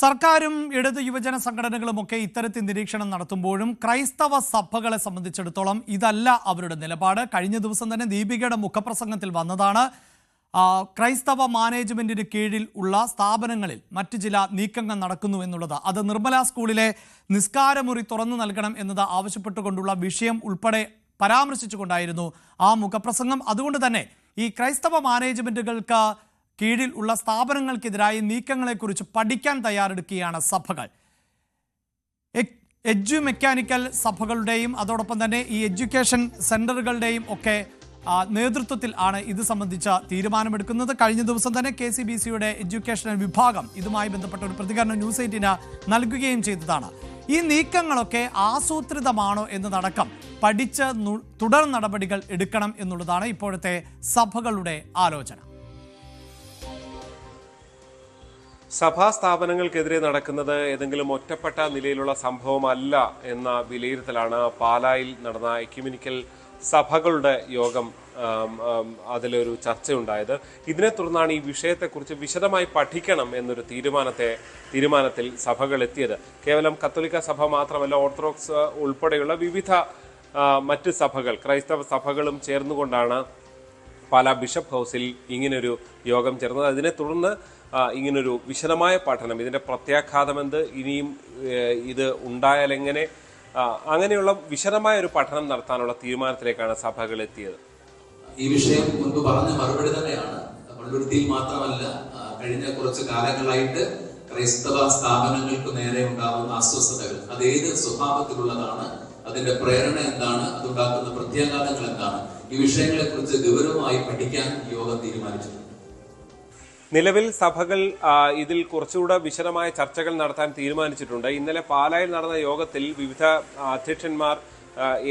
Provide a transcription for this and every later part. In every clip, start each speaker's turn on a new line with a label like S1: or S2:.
S1: സർക്കാരും ഇടത് യുവജന സംഘടനകളും ഒക്കെ ഇത്തരത്തിൽ നിരീക്ഷണം നടത്തുമ്പോഴും ക്രൈസ്തവ സഭകളെ സംബന്ധിച്ചിടത്തോളം ഇതല്ല അവരുടെ നിലപാട്. കഴിഞ്ഞ ദിവസം തന്നെ ദീപികയുടെ മുഖപ്രസംഗത്തിൽ വന്നതാണ് ക്രൈസ്തവ മാനേജ്മെന്റിന് കീഴിൽ ഉള്ള സ്ഥാപനങ്ങളിൽ മറ്റു ചില നീക്കങ്ങൾ നടക്കുന്നു എന്നുള്ളത്. അത് നിർമ്മല സ്കൂളിലെ നിസ്കാരമുറി തുറന്നു നൽകണം എന്നത് ആവശ്യപ്പെട്ടുകൊണ്ടുള്ള വിഷയം ഉൾപ്പെടെ പരാമർശിച്ചുകൊണ്ടായിരുന്നു ആ മുഖപ്രസംഗം. അതുകൊണ്ട് തന്നെ ഈ ക്രൈസ്തവ മാനേജ്മെന്റുകൾക്ക് കീഴിൽ ഉള്ള സ്ഥാപനങ്ങൾക്കെതിരായ നീക്കങ്ങളെക്കുറിച്ച് പഠിക്കാൻ തയ്യാറെടുക്കുകയാണ് സഭകൾ. എജു മെക്കാനിക്കൽ സഭകളുടെയും അതോടൊപ്പം തന്നെ ഈ എഡ്യൂക്കേഷൻ സെന്ററുകളുടെയും ഒക്കെ നേതൃത്വത്തിൽ ആണ് ഇത് സംബന്ധിച്ച തീരുമാനമെടുക്കുന്നത്. കഴിഞ്ഞ ദിവസം തന്നെ കെ സി ബി സിയുടെ എഡ്യൂക്കേഷണൽ വിഭാഗം ഇതുമായി ബന്ധപ്പെട്ട ഒരു പ്രതികരണം ന്യൂസ് എയ്റ്റിന് നൽകുകയും ചെയ്തതാണ്. ഈ നീക്കങ്ങളൊക്കെ ആസൂത്രിതമാണോ എന്നതടക്കം പഠിച്ച് തുടർ നടപടികൾ എടുക്കണം എന്നുള്ളതാണ് ഇപ്പോഴത്തെ സഭകളുടെ ആലോചന.
S2: സഭാ സ്ഥാപനങ്ങൾക്കെതിരെ നടക്കുന്നത് ഏതെങ്കിലും ഒറ്റപ്പെട്ട നിലയിലുള്ള സംഭവമല്ല എന്ന വിലയിരുത്തലാണ് പാലായിൽ നടന്ന എക്യുമിനിക്കൽ സഭകളുടെ യോഗം അതിലൊരു ചർച്ചയുണ്ടായത്. ഇതിനെ തുടർന്നാണ് ഈ വിഷയത്തെക്കുറിച്ച് വിശദമായി പഠിക്കണം എന്നൊരു തീരുമാനത്തെ തീരുമാനത്തിൽ സഭകൾ എത്തിയത് കേവലം കത്തോലിക്ക സഭ മാത്രമല്ല ഓർത്തഡോക്സ് ഉൾപ്പെടെയുള്ള വിവിധ മറ്റ് സഭകൾ ക്രൈസ്തവ സഭകളും ചേർന്നുകൊണ്ടാണ് പാലാ ബിഷപ്പ് ഹൗസിൽ ഇങ്ങനൊരു യോഗം ചേർന്നത്. അതിനെ തുടർന്ന് ഇങ്ങനൊരു വിശദമായ പഠനം ഇതിന്റെ പ്രത്യാഘാതമെന്ത് ഇനിയും ഇത് ഉണ്ടായാൽ എങ്ങനെ അങ്ങനെയുള്ള വിശദമായ ഒരു പഠനം നടത്താനുള്ള തീരുമാനത്തിലേക്കാണ് സഭകൾ എത്തിയത്.
S3: ഈ വിഷയം മുൻപ് പറഞ്ഞ മറുപടി തന്നെയാണ്. പള്ളുരുത്തിയിൽ മാത്രമല്ല കഴിഞ്ഞ കുറച്ച് കാലങ്ങളായിട്ട് ക്രൈസ്തവ സ്ഥാപനങ്ങൾക്ക് നേരെ ഉണ്ടാകുന്ന അസ്വസ്ഥതകൾ. അത് ഏത് സ്വഭാവത്തിലുള്ളതാണ് അതിന്റെ പ്രേരണ എന്താണ്? അതുണ്ടാക്കുന്ന പ്രത്യാഘാതങ്ങൾ എന്താണ്? ഈ വിഷയങ്ങളെ കുറിച്ച് ഗൗരവമായി പഠിക്കാൻ യോഗം തീരുമാനിച്ചിട്ടുണ്ട്.
S2: നിലവിൽ സഭകൾ ഇതിൽ കുറച്ചുകൂടെ വിശദമായ ചർച്ചകൾ നടത്താൻ തീരുമാനിച്ചിട്ടുണ്ട്. ഇന്നലെ പാലായിൽ നടന്ന യോഗത്തിൽ വിവിധ അധ്യക്ഷന്മാർ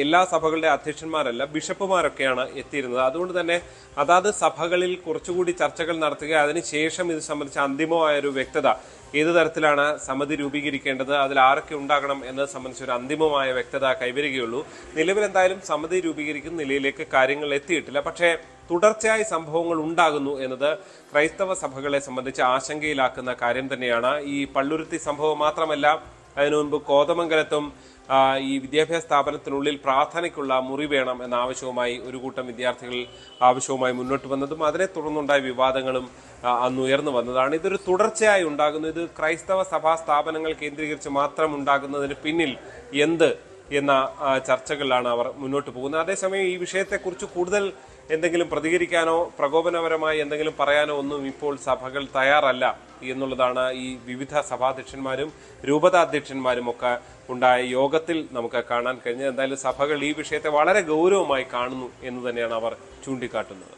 S2: എല്ലാ സഭകളുടെ അധ്യക്ഷന്മാരല്ല ബിഷപ്പുമാരൊക്കെയാണ് എത്തിയിരുന്നത്. അതുകൊണ്ട് തന്നെ അതാത് സഭകളിൽ കുറച്ചുകൂടി ചർച്ചകൾ നടത്തുക അതിനുശേഷം ഇത് സംബന്ധിച്ച അന്തിമമായ ഒരു വ്യക്തത. ഏത് തരത്തിലാണ് സമിതി രൂപീകരിക്കേണ്ടത് അതിൽ ആരൊക്കെ ഉണ്ടാകണം എന്നത് സംബന്ധിച്ച് ഒരു അന്തിമമായ വ്യക്തത കൈവരികയുള്ളൂ. നിലവിലെന്തായാലും സമിതി രൂപീകരിക്കുന്ന നിലയിലേക്ക് കാര്യങ്ങൾ എത്തിയിട്ടില്ല. പക്ഷേ തുടർച്ചയായി സംഭവങ്ങൾ ഉണ്ടാകുന്നു എന്നത് ക്രൈസ്തവ സഭകളെ സംബന്ധിച്ച് ആശങ്കയിലാക്കുന്ന കാര്യം തന്നെയാണ്. ഈ പള്ളുരുത്തി സംഭവം മാത്രമല്ല അതിനു മുൻപ് കോതമംഗലത്തും ഈ വിദ്യാഭ്യാസ സ്ഥാപനത്തിനുള്ളിൽ പ്രാർത്ഥനയ്ക്കുള്ള മുറി വേണം എന്ന ആവശ്യവുമായി ഒരു കൂട്ടം വിദ്യാർത്ഥികൾ ആവശ്യവുമായി മുന്നോട്ട് വന്നതും അതിനെ തുടർന്നുണ്ടായ വിവാദങ്ങളും അന്ന് ഉയർന്നു വന്നതാണ്. ഇതൊരു തുടർച്ചയായി ഉണ്ടാകുന്നു. ഇത് ക്രൈസ്തവ സഭാ സ്ഥാപനങ്ങൾ കേന്ദ്രീകരിച്ച് മാത്രം ഉണ്ടാകുന്നതിന് പിന്നിൽ എന്ത് എന്ന ചർച്ചകളിലാണ് അവർ മുന്നോട്ട് പോകുന്നത്. അതേസമയം ഈ വിഷയത്തെക്കുറിച്ച് കൂടുതൽ എന്തെങ്കിലും പ്രതികരിക്കാനോ പ്രകോപനപരമായി എന്തെങ്കിലും പറയാനോ ഒന്നും ഇപ്പോൾ സഭകൾ തയ്യാറല്ല എന്നുള്ളതാണ് ഈ വിവിധ സഭാധ്യക്ഷന്മാരും രൂപതാധ്യക്ഷന്മാരും ഒക്കെ ഉണ്ടായ യോഗത്തിൽ നമുക്ക് കാണാൻ കഴിഞ്ഞത്. എന്തായാലും സഭകൾ ഈ വിഷയത്തെ വളരെ ഗൗരവമായി കാണുന്നു എന്ന് തന്നെയാണ് അവർ ചൂണ്ടിക്കാട്ടുന്നത്.